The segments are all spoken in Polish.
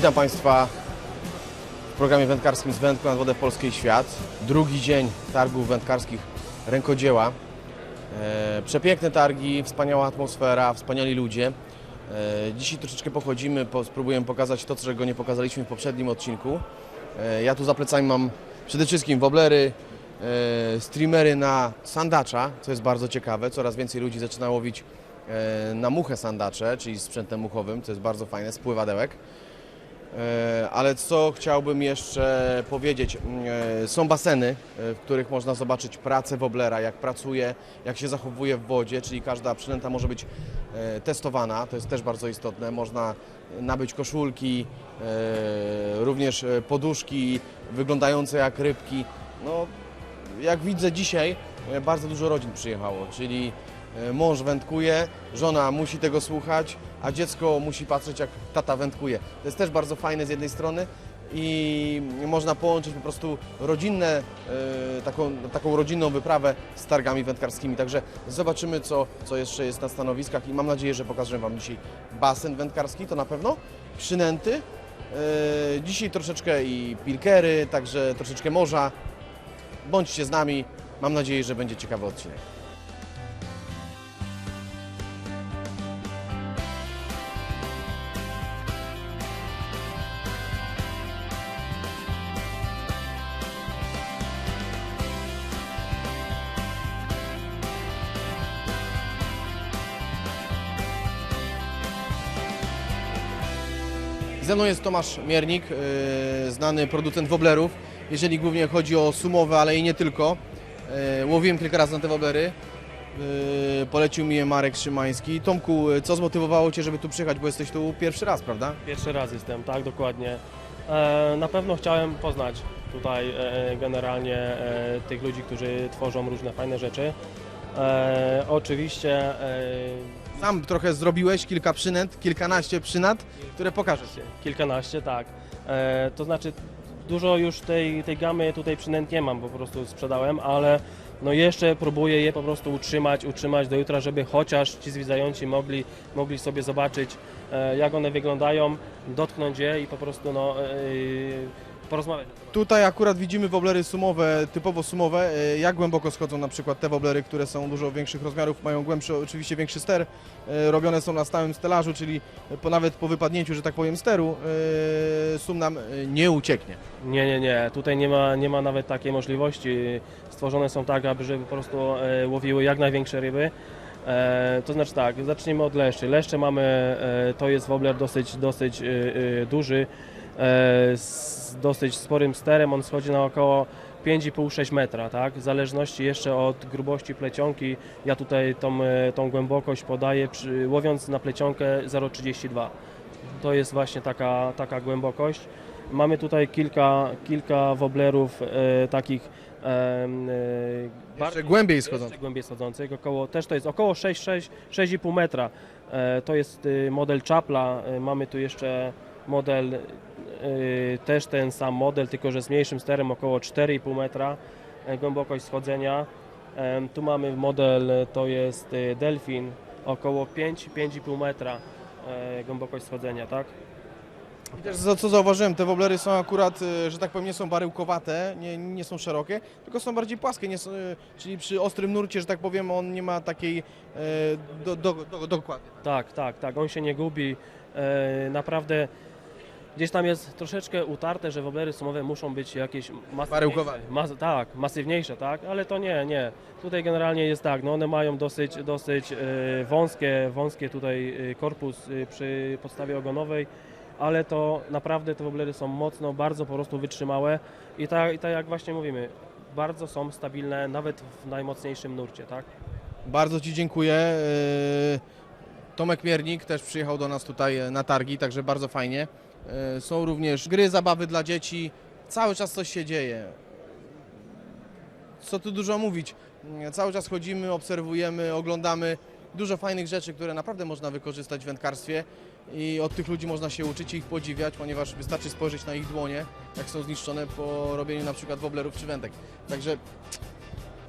Witam Państwa w programie wędkarskim z Wędką nad Wodę Polskiej Świat. Drugi dzień targów wędkarskich Rękodzieła. E, przepiękne targi, wspaniała atmosfera, wspaniali ludzie. E, dzisiaj troszeczkę pochodzimy, po, spróbujemy pokazać to, czego nie pokazaliśmy w poprzednim odcinku. E, ja tu za plecami mam przede wszystkim woblery, streamery na sandacza, co jest bardzo ciekawe. Coraz więcej ludzi zaczyna łowić na muchę sandacze, czyli sprzętem muchowym, co jest bardzo fajne, spływadełek. E, Ale co chciałbym jeszcze powiedzieć, e, są baseny, e, w których można zobaczyć pracę woblera, jak pracuje, jak się zachowuje w wodzie, czyli każda przynęta może być testowana, to jest też bardzo istotne. Można nabyć koszulki, również poduszki wyglądające jak rybki. No, jak widzę dzisiaj, bardzo dużo rodzin przyjechało, czyli mąż wędkuje, żona musi tego słuchać, a dziecko musi patrzeć jak tata wędkuje. To jest też bardzo fajne z jednej strony i można połączyć po prostu rodzinne, e, taką, taką rodzinną wyprawę z targami wędkarskimi. Także zobaczymy, co, co jeszcze jest na stanowiskach i mam nadzieję, że pokażę Wam dzisiaj basen wędkarski, to na pewno, przynęty, e, dzisiaj troszeczkę i pilkery, także troszeczkę morza, Bądźcie z nami. Mam nadzieję, że będzie ciekawy odcinek. Mną jest Tomasz Miernik, yy, znany producent woblerów. Jeżeli głównie chodzi o sumowe, ale i nie tylko. Yy, Łowiłem kilka razy na te woblery. Yy, Polecił mi je Marek Szymański. Tomku, co zmotywowało Cię, żeby tu przyjechać, bo jesteś tu pierwszy raz, prawda? Pierwszy raz jestem, tak, dokładnie. E, na pewno chciałem poznać tutaj e, generalnie e, tych ludzi, którzy tworzą różne fajne rzeczy. Oczywiście Sam trochę zrobiłeś kilka przynęt, kilkanaście przynęt, które pokażesz. kilkanaście, tak. E, to znaczy dużo już tej, tej gamy tutaj przynęt nie mam, po prostu sprzedałem, ale no jeszcze próbuję je po prostu utrzymać, utrzymać do jutra, żeby chociaż ci zwiedzający mogli, mogli sobie zobaczyć e, jak one wyglądają, dotknąć je i po prostu no, e, porozmawiać. Tutaj akurat widzimy woblery sumowe, typowo sumowe. E, Jak głęboko schodzą na przykład te woblery, które są dużo większych rozmiarów, mają głębszy, oczywiście większy ster. E, Robione są na stałym stelażu, czyli po, nawet po wypadnięciu, że tak powiem, steru, e, sum nam nie ucieknie. Nie, nie, nie. Tutaj nie ma, nie ma nawet takiej możliwości. Stworzone są tak, aby żeby po prostu łowiły jak największe ryby. E, to znaczy tak, zacznijmy od leszczy. Leszcze mamy, e, to jest wobler dosyć, dosyć e, e, duży, z dosyć sporym sterem. On schodzi na około 5,5-6 metra, tak? W zależności jeszcze od grubości plecionki. Ja tutaj tą, e, tą głębokość podaję, przy, łowiąc na plecionkę 0,32. To jest właśnie taka, taka głębokość. Mamy tutaj kilka, kilka woblerów e, takich e, e, Jeszcze głębiej schodzących. jeszcze głębiej schodzących, około, też to jest około 6-6, 6,5 metra. E, to jest e, model Chapla. E, mamy tu jeszcze model, e, też ten sam model, tylko że z mniejszym sterem, około 4,5 metra e, głębokość schodzenia. Tu mamy model, to jest e, Delfin, około 5-5,5 metra głębokość schodzenia, tak? I też co zauważyłem, te woblery są akurat, że tak powiem, nie są baryłkowate, nie, nie są szerokie, tylko są bardziej płaskie, nie są, czyli przy ostrym nurcie, że tak powiem, on nie ma takiej do, do, do, dokładnie. Tak, tak, tak, on się nie gubi. E, naprawdę gdzieś tam jest troszeczkę utarte, że woblery sumowe muszą być jakieś Baryłkowane. masywniejsze. Mas, tak, masywniejsze, tak, ale to nie, nie. Tutaj generalnie jest tak, no one mają dosyć, dosyć e, wąskie, wąskie tutaj e, korpus e, przy podstawie ogonowej, ale to naprawdę te woblery są mocno, bardzo po prostu wytrzymałe i tak, i tak jak właśnie mówimy, bardzo są stabilne nawet w najmocniejszym nurcie, tak? Bardzo Ci dziękuję. Tomek Miernik też przyjechał do nas tutaj na targi, także bardzo fajnie. E, Są również gry, zabawy dla dzieci. Cały czas coś się dzieje. Co tu dużo mówić. Mm, Cały czas chodzimy, obserwujemy, oglądamy dużo fajnych rzeczy, które naprawdę można wykorzystać w wędkarstwie i od tych ludzi można się uczyć i ich podziwiać, ponieważ wystarczy spojrzeć na ich dłonie, jak są zniszczone po robieniu na przykład woblerów czy wędek. Także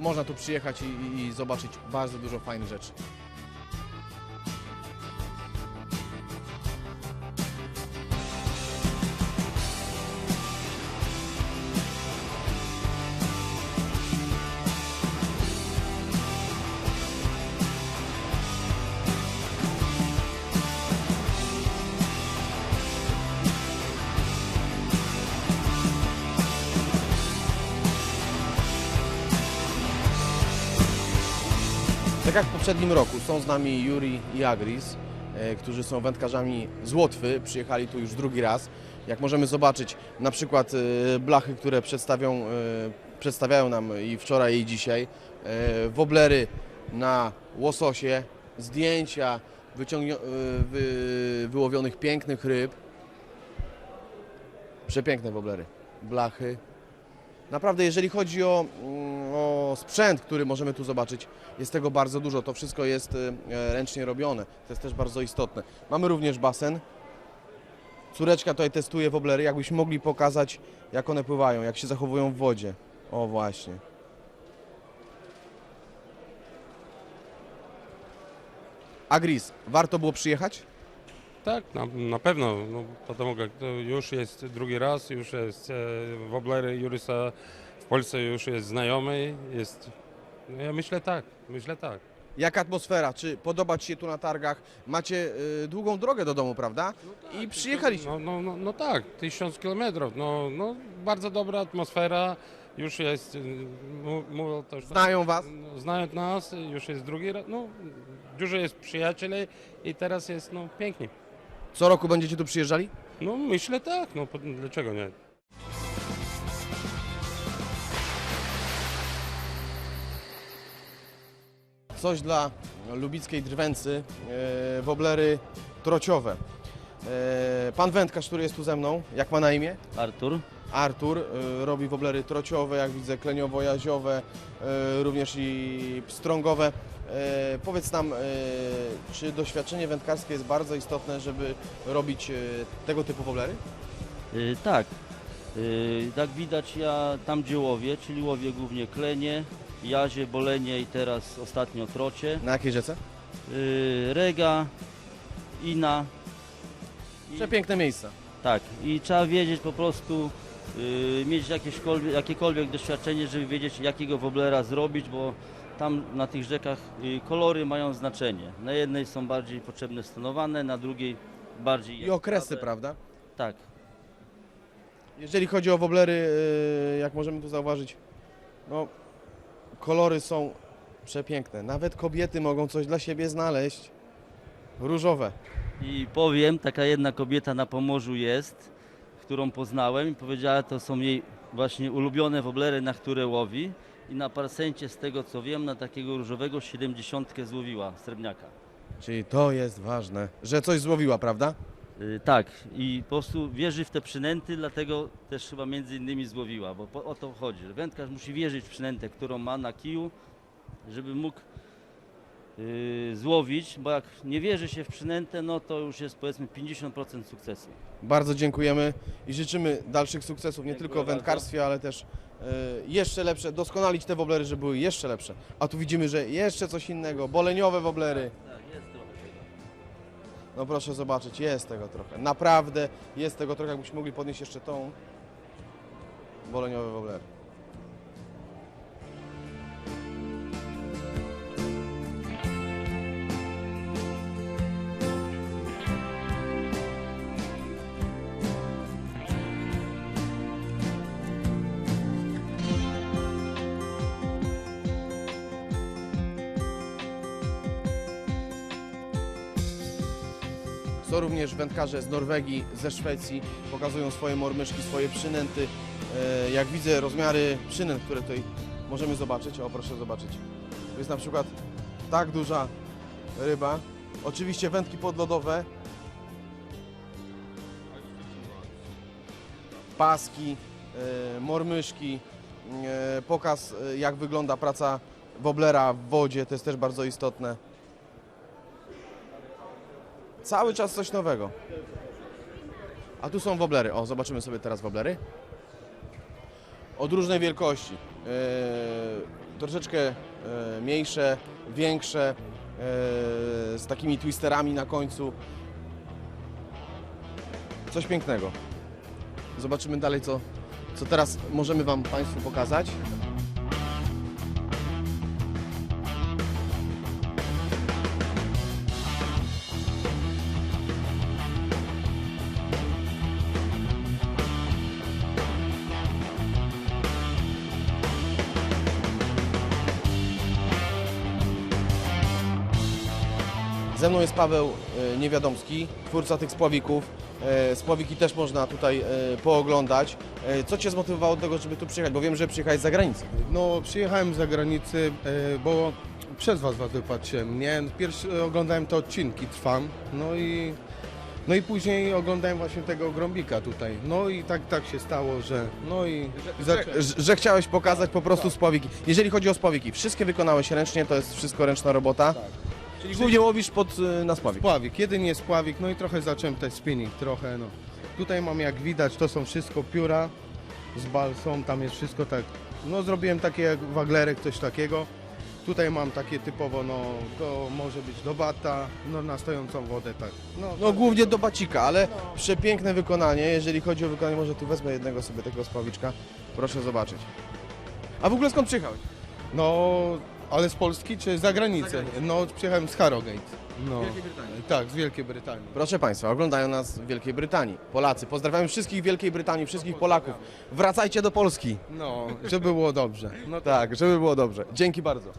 można tu przyjechać i, i, i zobaczyć bardzo dużo fajnych rzeczy. Tak jak w poprzednim roku są z nami Juri i Agris, e, którzy są wędkarzami z Łotwy, przyjechali tu już drugi raz. Jak możemy zobaczyć, na przykład e, blachy, które przedstawią, e, przedstawiają nam i wczoraj i dzisiaj, woblery na łososie, zdjęcia wy, wyłowionych pięknych ryb. Przepiękne woblery, blachy. Naprawdę, jeżeli chodzi o, mm, o sprzęt, który możemy tu zobaczyć, jest tego bardzo dużo. To wszystko jest e, ręcznie robione. To jest też bardzo istotne. Mamy również basen. Córeczka tutaj testuje woblery. Jakbyśmy mogli pokazać, jak one pływają, jak się zachowują w wodzie. O, właśnie. Agris, warto było przyjechać? Tak, na, na pewno. No, wiadomo, to już jest drugi raz, już jest e, wobler Jurysa w Polsce już jest znajomy, jest... No, ja myślę tak, myślę tak. Jaka atmosfera? Czy podoba Ci się tu na targach? Macie y, długą drogę do domu, prawda? No tak, I no przyjechaliście. No, no, no, no tak, tysiąc kilometrów, no, no bardzo dobra atmosfera, już jest, mówią też... Znają Was? No, Znają nas, już jest drugi raz, no dużo jest przyjacieli i teraz jest no pięknie. Co roku będziecie tu przyjeżdżali? No myślę tak, no po- dlaczego nie? Coś dla lubickiej drwęcy, e, woblery trociowe. E, pan wędkarz, który jest tu ze mną, jak ma na imię? Artur. Artur, e, robi woblery trociowe, jak widzę, kleniowo-jaziowe, e, również i pstrągowe. E, Powiedz nam, e, czy doświadczenie wędkarskie jest bardzo istotne, żeby robić e, tego typu woblery? Tak. Jak widać ja tam gdzie łowię, czyli łowię głównie klenie, jazie, bolenie i teraz ostatnio trocie. Na jakiej rzece? Rega, ina. Przepiękne miejsca. tak. I trzeba wiedzieć po prostu, mieć jakiekolwiek, jakiekolwiek doświadczenie, żeby wiedzieć jakiego woblera zrobić, bo tam na tych rzekach y, kolory mają znaczenie. Na jednej są bardziej potrzebne stonowane, na drugiej bardziej... I okresy, prawda? Tak. Jeżeli chodzi o woblery, yy, jak możemy tu zauważyć, no, kolory są przepiękne. Nawet kobiety mogą coś dla siebie znaleźć. Różowe. I powiem, taka jedna kobieta na Pomorzu jest, którą poznałem i powiedziała, to są jej właśnie ulubione woblery, na które łowi. I na parsencie, z tego co wiem, na takiego różowego 70 złowiła srebrniaka. Czyli to jest ważne, że coś złowiła, prawda? Y, tak, i po prostu wierzy w te przynęty, dlatego też chyba między innymi złowiła, bo po, o to chodzi. że Wędkarz musi wierzyć w przynętę, którą ma na kiju, żeby mógł y, złowić, bo jak nie wierzy się w przynętę, no to już jest powiedzmy 50% sukcesu. Bardzo dziękujemy i życzymy dalszych sukcesów, nie Dziękuję tylko w wędkarstwie, ale też yy, jeszcze lepsze, doskonalić te woblery, żeby były jeszcze lepsze. A tu widzimy, że jeszcze coś innego, boleniowe woblery. Tak, jest trochę tego. No proszę zobaczyć, jest tego trochę. Naprawdę jest tego trochę, jakbyśmy mogli podnieść jeszcze tą boleniowe woblery. Są również wędkarze z Norwegii, ze Szwecji, pokazują swoje mormyszki, swoje przynęty. E, Jak widzę rozmiary przynęt, które tutaj możemy zobaczyć, o proszę zobaczyć. Tu jest na przykład tak duża ryba. Oczywiście wędki podlodowe. Paski, e, mormyszki, e, pokaz jak wygląda praca woblera w wodzie, to jest też bardzo istotne. Cały czas coś nowego. A tu są woblery. O, zobaczymy sobie teraz woblery. Od różnej wielkości. E, troszeczkę e, mniejsze, większe, e, z takimi twisterami na końcu. Coś pięknego. Zobaczymy dalej, co, co teraz możemy Wam Państwu pokazać. Ze mną jest Paweł e, Niewiadomski, twórca tych spławików. E, Spławiki też można tutaj e, pooglądać. Co Cię zmotywowało do tego, żeby tu przyjechać? Bo wiem, że przyjechałeś z zagranicy. No, przyjechałem z zagranicy, e, bo przez was was wypatrzyłem, nie? Pierwszy oglądałem te odcinki, trwam, no i, no i później oglądałem właśnie tego Grąbika tutaj. No i tak, tak się stało, że, no i zaczę- Że, że chciałeś pokazać po prostu spławiki. Jeżeli chodzi o spławiki, wszystkie wykonałeś ręcznie, to jest wszystko ręczna robota. Czyli głównie łowisz pod, e, na spławik. Spławik, jedynie spławik, no i trochę zacząłem też spinning, trochę, no. Tutaj mam, jak widać, to są wszystko pióra z balsą, tam jest wszystko tak, no zrobiłem takie jak waglerek, coś takiego. Tutaj mam takie typowo, no, to może być do bata, no na stojącą wodę, tak. No, No głównie do bacika, ale przepiękne wykonanie. Jeżeli chodzi o wykonanie, może tu wezmę jednego sobie tego spławiczka. Proszę zobaczyć. A w ogóle skąd przyjechałeś? No, ale z Polski czy z zagranicy? No, przyjechałem z Harrogate. No. Brytanii. Tak, z Wielkiej Brytanii. Proszę Państwa, oglądają nas w Wielkiej Brytanii. Polacy, pozdrawiam wszystkich w Wielkiej Brytanii, wszystkich Polaków. Wracajcie do Polski. No, żeby było dobrze. No Tak, żeby było dobrze. Dzięki bardzo.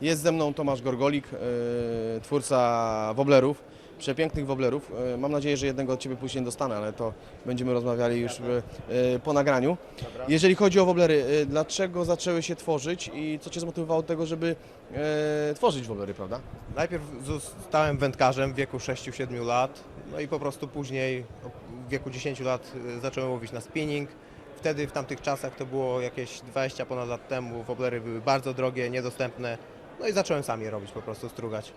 Jest ze mną Tomasz Gorgolik, e, twórca woblerów, przepięknych woblerów. E, Mam nadzieję, że jednego od Ciebie później dostanę, ale to będziemy rozmawiali już w, e, po nagraniu. Jeżeli chodzi o woblery, e, dlaczego zaczęły się tworzyć i co Cię zmotywowało do tego, żeby e, tworzyć woblery, prawda? Najpierw zostałem wędkarzem w wieku 6-7 lat, no i po prostu później w wieku 10 lat zacząłem łowić na spinning. Wtedy w tamtych czasach to było jakieś 20 ponad lat temu, woblery były bardzo drogie, niedostępne. No i zacząłem sam je robić, po prostu strugać.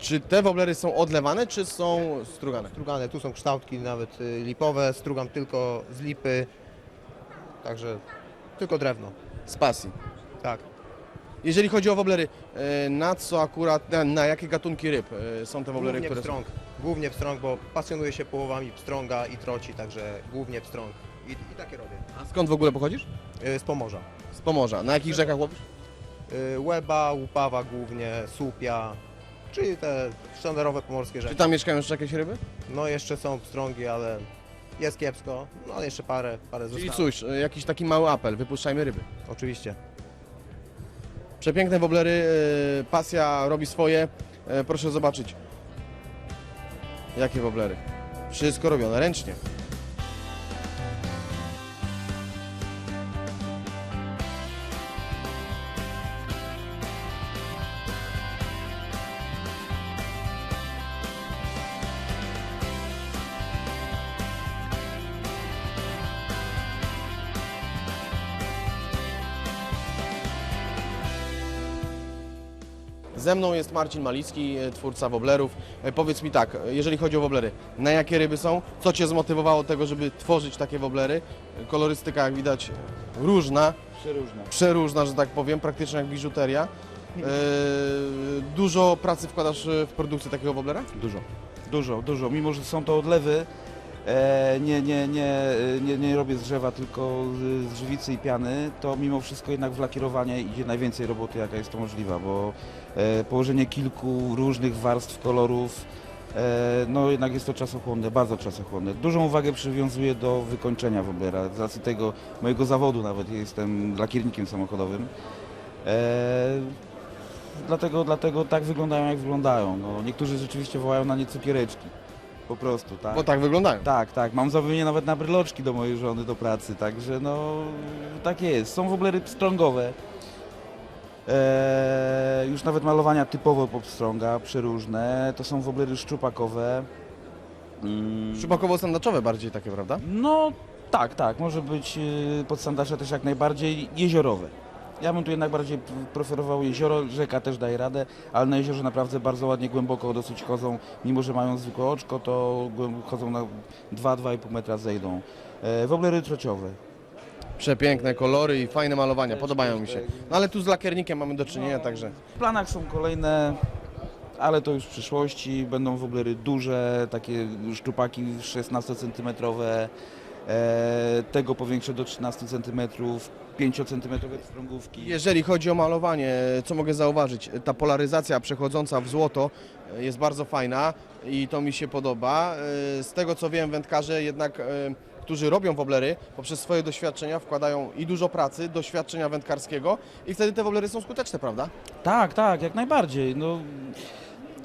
Czy te woblery są odlewane, czy są strugane? Strugane, tu są kształtki nawet y, lipowe, strugam tylko z lipy, także tylko drewno. Z pasji. Tak. Jeżeli chodzi o woblery, e, na co akurat, na, na jakie gatunki ryb e, są te woblery, Głównie które pstrąg, głównie pstrąg, bo pasjonuję się połowami pstrąga i troci, także głównie pstrąg. I, i takie robię. są? A skąd w ogóle pochodzisz? Y, Z Pomorza. Z Pomorza. Na jakich rzekach łowisz? Y, Łeba, Łupawa głównie, Słupia, czyli te sztandarowe pomorskie Czy tam mieszkają jeszcze jakieś ryby? No jeszcze są pstrągi, ale jest kiepsko, no ale jeszcze parę, parę Czyli zostało. cóż, e, jakiś taki mały apel, wypuszczajmy ryby. Oczywiście. Przepiękne woblery, e, pasja robi swoje. E, Proszę zobaczyć. Jakie woblery. Wszystko robione ręcznie. Ze mną jest Marcin Malicki, e, twórca woblerów. E, Powiedz mi tak, e, jeżeli chodzi o woblery, na jakie ryby są? Co Cię zmotywowało do tego, żeby tworzyć takie woblery? Kolorystyka, jak widać, różna, Przeróżne. przeróżna, że tak powiem, praktycznie jak biżuteria. Dużo pracy wkładasz w produkcję takiego woblera? Dużo. Dużo, dużo. Mimo, że są to odlewy, nie, nie, nie, nie, nie robię z drzewa, tylko z, żywicy i piany, to mimo wszystko jednak w lakierowanie idzie najwięcej roboty, jaka jest to możliwa, bo położenie kilku różnych warstw kolorów, e, no jednak jest to czasochłonne, bardzo czasochłonne. Dużą uwagę przywiązuję do wykończenia woblera, z racji tego mojego zawodu nawet, jestem lakiernikiem samochodowym. E, Dlatego, dlatego tak wyglądają, jak wyglądają. No, niektórzy rzeczywiście wołają na nie cukiereczki. Po prostu, tak. Bo tak wyglądają. Tak, tak. Mam zamówienie nawet na bryloczki do mojej żony do pracy, także no tak jest. Są woblery pstrągowe. Eee, już nawet malowania typowo popstrąga, przeróżne. To są woblery szczupakowe. Mm, Szczupakowo-sandaczowe bardziej takie, prawda? no tak, tak. Może być yy, pod sandacze też jak najbardziej jeziorowe. Ja bym tu jednak bardziej preferował jezioro, rzeka też daje radę, ale na jeziorze naprawdę bardzo ładnie głęboko dosyć chodzą, mimo że mają zwykłe oczko, to chodzą na 2-2,5 metra zejdą. E, woblery trociowe. Przepiękne kolory i fajne malowania, podobają mi się. No ale tu z lakiernikiem mamy do czynienia, także W planach są kolejne, ale to już w przyszłości. Będą woblery duże, takie szczupaki 16 cm, e, tego powiększę do 13 cm, 5 cm strągówki. Jeżeli chodzi o malowanie, co mogę zauważyć? Ta polaryzacja przechodząca w złoto e, jest bardzo fajna i to mi się podoba. E, Z tego co wiem, wędkarze jednak, e, którzy robią woblery, poprzez swoje doświadczenia wkładają i dużo pracy, doświadczenia wędkarskiego i wtedy te woblery są skuteczne, prawda? Tak, tak, jak najbardziej. No,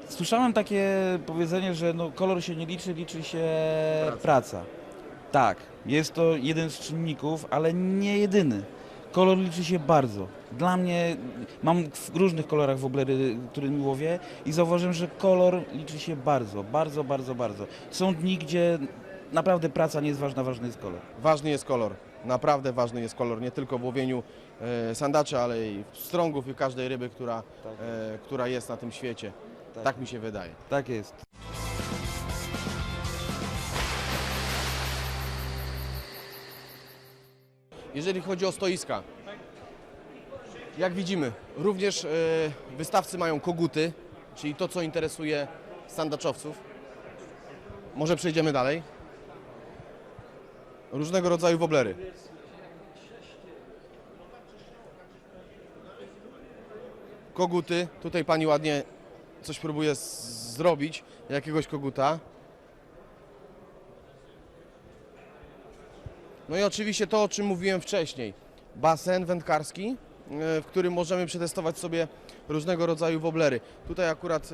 słyszałem takie powiedzenie, że no, kolor się nie liczy, liczy się praca. Tak, jest to jeden z czynników, ale nie jedyny. Kolor liczy się bardzo. Dla mnie, mam w różnych kolorach woblery, którymi łowię i zauważyłem, że kolor liczy się bardzo, bardzo, bardzo, bardzo. Są dni, gdzie naprawdę praca nie jest ważna, ważny jest kolor. Ważny jest kolor. Naprawdę ważny jest kolor, nie tylko w łowieniu e, sandaczy, ale i strągów i każdej ryby, która, Tak. e, która jest na tym świecie. Tak. tak mi się wydaje. Tak jest. Jeżeli chodzi o stoiska, jak widzimy, również e, wystawcy mają koguty, czyli to, co interesuje sandaczowców. Może przejdziemy dalej. Różnego rodzaju woblery. Koguty. Tutaj pani ładnie coś próbuje zrobić, jakiegoś koguta. No i oczywiście to, o czym mówiłem wcześniej. Basen wędkarski, e, w którym możemy przetestować sobie różnego rodzaju woblery. Tutaj akurat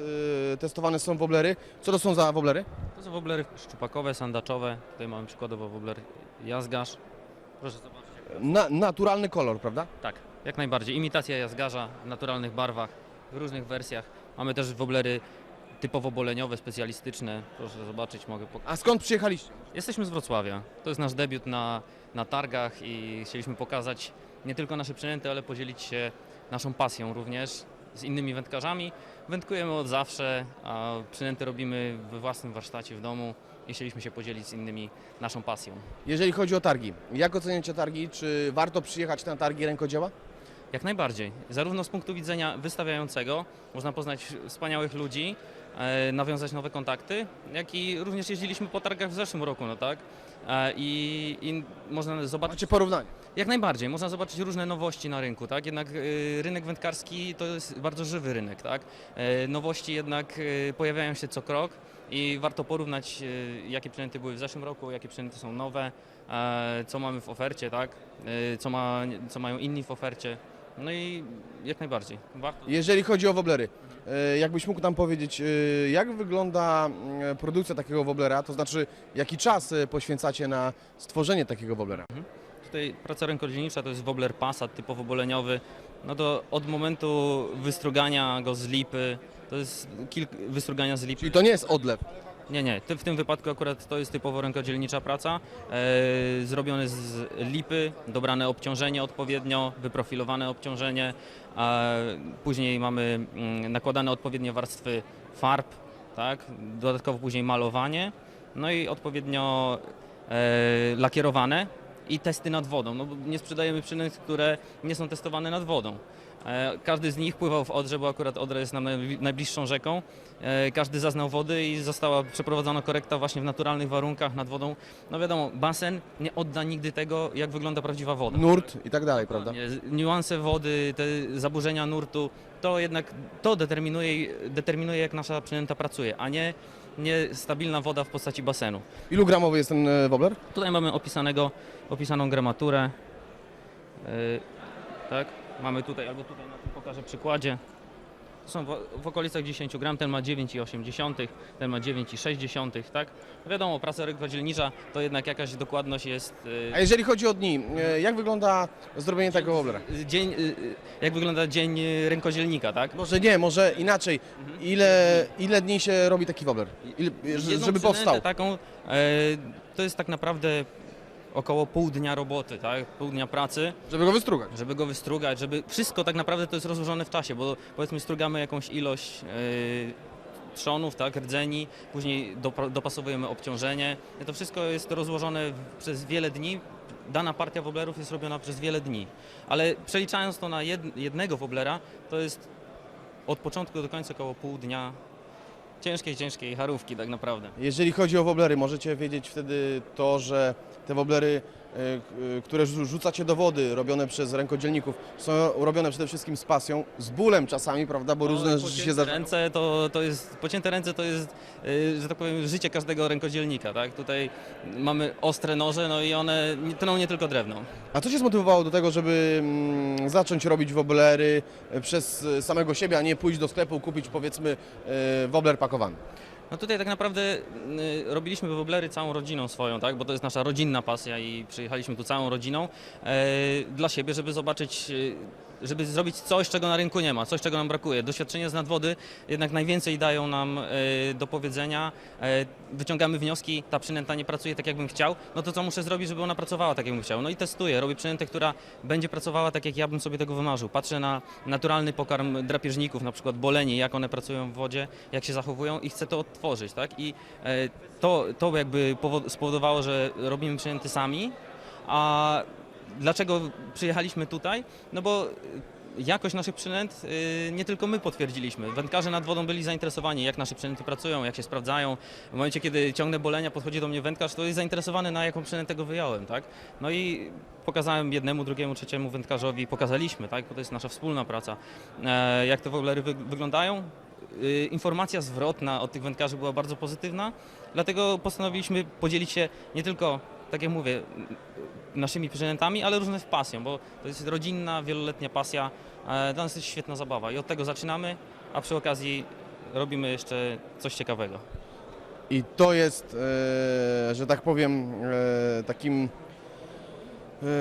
e, testowane są woblery. Co to są za woblery? To są woblery szczupakowe, sandaczowe. Tutaj mamy przykładowo wobler jazgarz. Proszę zobaczyć. Na, naturalny kolor, prawda? Tak, jak najbardziej. Imitacja jazgarza w naturalnych barwach, w różnych wersjach. Mamy też woblery typowo boleniowe, specjalistyczne. Proszę zobaczyć, mogę pokazać. A skąd przyjechaliście? Jesteśmy z Wrocławia. To jest nasz debiut na, na targach i chcieliśmy pokazać nie tylko nasze przynęty, ale podzielić się naszą pasją również z innymi wędkarzami. Wędkujemy od zawsze, a przynęty robimy we własnym warsztacie w domu i chcieliśmy się podzielić z innymi naszą pasją. Jeżeli chodzi o targi, jak oceniacie targi? Czy warto przyjechać na targi rękodzieła? Jak najbardziej. Zarówno z punktu widzenia wystawiającego można poznać wspaniałych ludzi, e, nawiązać nowe kontakty, jak i również jeździliśmy po targach w zeszłym roku, no tak? E, I, I można zobaczyć Macie porównanie. Jak najbardziej, można zobaczyć różne nowości na rynku, tak? Jednak y, rynek wędkarski to jest bardzo żywy rynek, tak? E, nowości jednak y, pojawiają się co krok i warto porównać, y, jakie przynęty były w zeszłym roku, jakie przynęty są nowe, e, co mamy w ofercie, tak? E, co, ma, co mają inni w ofercie. No i jak najbardziej. Warto. Jeżeli chodzi o woblery, e, jakbyś mógł nam powiedzieć, e, jak wygląda mm, produkcja takiego woblera, to znaczy jaki czas e, poświęcacie na stworzenie takiego woblera? Tutaj praca rękodzielnicza to jest wobler Passat typowo boleniowy. No to od momentu wystrugania go z lipy, to jest kilk, wystrugania z lipy. Czyli to nie jest odlew. Nie, nie. Ty- W tym wypadku akurat to jest typowo rękodzielnicza praca. E, zrobione z lipy, dobrane obciążenie odpowiednio, wyprofilowane obciążenie. A później mamy mm, nakładane odpowiednie warstwy farb, tak? dodatkowo później malowanie, no i odpowiednio e, lakierowane i testy nad wodą. No, bo nie sprzedajemy przynęt, które nie są testowane nad wodą. E, Każdy z nich pływał w Odrze, bo akurat Odra jest nam najbli- najbliższą rzeką. E, Każdy zaznał wody i została przeprowadzona korekta właśnie w naturalnych warunkach nad wodą. No wiadomo, basen nie odda nigdy tego, jak wygląda prawdziwa woda. Nurt i tak dalej, prawda? Niuanse wody, te zaburzenia nurtu, to jednak to determinuje, determinuje jak nasza przynęta pracuje, a nie, nie stabilna woda w postaci basenu. Ilu gramowy jest ten e, wobler? Tutaj mamy opisanego, opisaną gramaturę. Yy, tak, mamy tutaj, albo tutaj na tym pokażę przykładzie. Są w, w okolicach 10 gram, ten ma 9,8, ten ma 9,6, tak? Wiadomo, praca rękodzielnicza to jednak jakaś dokładność jest. A jeżeli chodzi o dni, e, jak wygląda zrobienie takiego woblera? dzień, yy, jak wygląda dzień rękodzielnika, tak? Może nie, może inaczej. Ile, ile dni się robi taki wobler? Żeby powstał? Taką, e, to jest tak naprawdę około pół dnia roboty, tak? Pół dnia pracy. Żeby go wystrugać. żeby go wystrugać, żeby wszystko tak naprawdę to jest rozłożone w czasie, bo powiedzmy strugamy jakąś ilość yy, trzonów, tak, rdzeni, później dopasowujemy obciążenie. To wszystko jest rozłożone przez wiele dni. Dana partia woblerów jest robiona przez wiele dni, ale przeliczając to na jed, jednego woblera, to jest od początku do końca około pół dnia ciężkiej, ciężkiej harówki tak naprawdę. Jeżeli chodzi o woblery, możecie wiedzieć wtedy to, że te woblery y, które rzu- rzucacie do wody, robione przez rękodzielników, są robione przede wszystkim z pasją, z bólem czasami, prawda, bo różne No, rzeczy się zdarzają. ręce to, to jest, pocięte ręce to jest, y, że tak powiem, życie każdego rękodzielnika, tak? Tutaj mamy ostre noże, no i one tną nie tylko drewno. A co Cię zmotywowało do tego, żeby mm, zacząć robić woblery e, przez e, samego siebie, a nie pójść do sklepu, kupić powiedzmy e, wobler pakowany? No tutaj tak naprawdę y, robiliśmy woblery całą rodziną swoją, tak? Bo to jest nasza rodzinna pasja i przyjechaliśmy tu całą rodziną e, dla siebie, żeby zobaczyć, y, żeby zrobić coś, czego na rynku nie ma, coś, czego nam brakuje. Doświadczenia z nadwody jednak najwięcej dają nam e, do powiedzenia. E, wyciągamy wnioski, ta przynęta nie pracuje tak, jakbym chciał, no to co muszę zrobić, żeby ona pracowała tak, jakbym chciał? No i testuję, robię przynętę, która będzie pracowała tak, jak ja bym sobie tego wymarzył. Patrzę na naturalny pokarm drapieżników, na przykład bolenie, jak one pracują w wodzie, jak się zachowują i chcę to odtworzyć, tak? I e, to, to jakby powo- spowodowało, że robimy przynęty sami, a dlaczego przyjechaliśmy tutaj? No bo jakość naszych przynęt y, nie tylko my potwierdziliśmy. Wędkarze nad wodą byli zainteresowani, jak nasze przynęty pracują, jak się sprawdzają. W momencie, kiedy ciągnę bolenia, podchodzi do mnie wędkarz, to jest zainteresowany, na jaką przynętę go wyjąłem, tak? No i pokazałem jednemu, drugiemu, trzeciemu wędkarzowi, pokazaliśmy, tak? Bo to jest nasza wspólna praca. E, jak te woblery wy- wyglądają? Y, Informacja zwrotna od tych wędkarzy była bardzo pozytywna, dlatego postanowiliśmy podzielić się nie tylko, tak jak mówię, naszymi przynętami, ale również pasją, bo to jest rodzinna, wieloletnia pasja. E, Dla nas jest świetna zabawa i od tego zaczynamy, a przy okazji robimy jeszcze coś ciekawego. I to jest, e, że tak powiem, e, takim,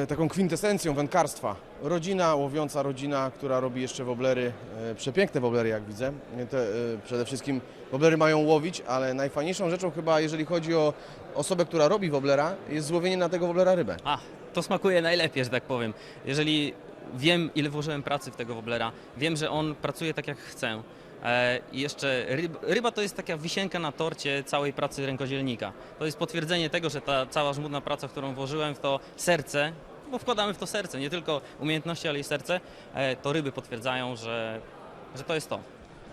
taką kwintesencją wędkarstwa. Rodzina, łowiąca rodzina, która robi jeszcze woblery, e, przepiękne woblery jak widzę. Te, e, przede wszystkim woblery mają łowić, ale najfajniejszą rzeczą chyba, jeżeli chodzi o osobę, która robi woblera, jest złowienie na tego woblera rybę. A, to smakuje najlepiej, że tak powiem. Jeżeli wiem, ile włożyłem pracy w tego woblera, wiem, że on pracuje tak, jak chcę. E, I jeszcze ryb, ryba to jest taka wisienka na torcie całej pracy rękodzielnika. To jest potwierdzenie tego, że ta cała żmudna praca, którą włożyłem w to serce, bo wkładamy w to serce, nie tylko umiejętności, ale i serce, e, to ryby potwierdzają, że, że to jest to.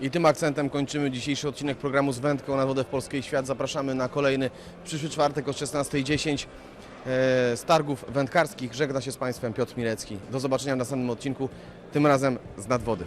I tym akcentem kończymy dzisiejszy odcinek programu z wędką na wodę w Polskiej Świat. Zapraszamy na kolejny przyszły czwartek o 16.10 e, z targów wędkarskich. Żegna się z Państwem Piotr Milecki. Do zobaczenia w następnym odcinku, tym razem z nadwody.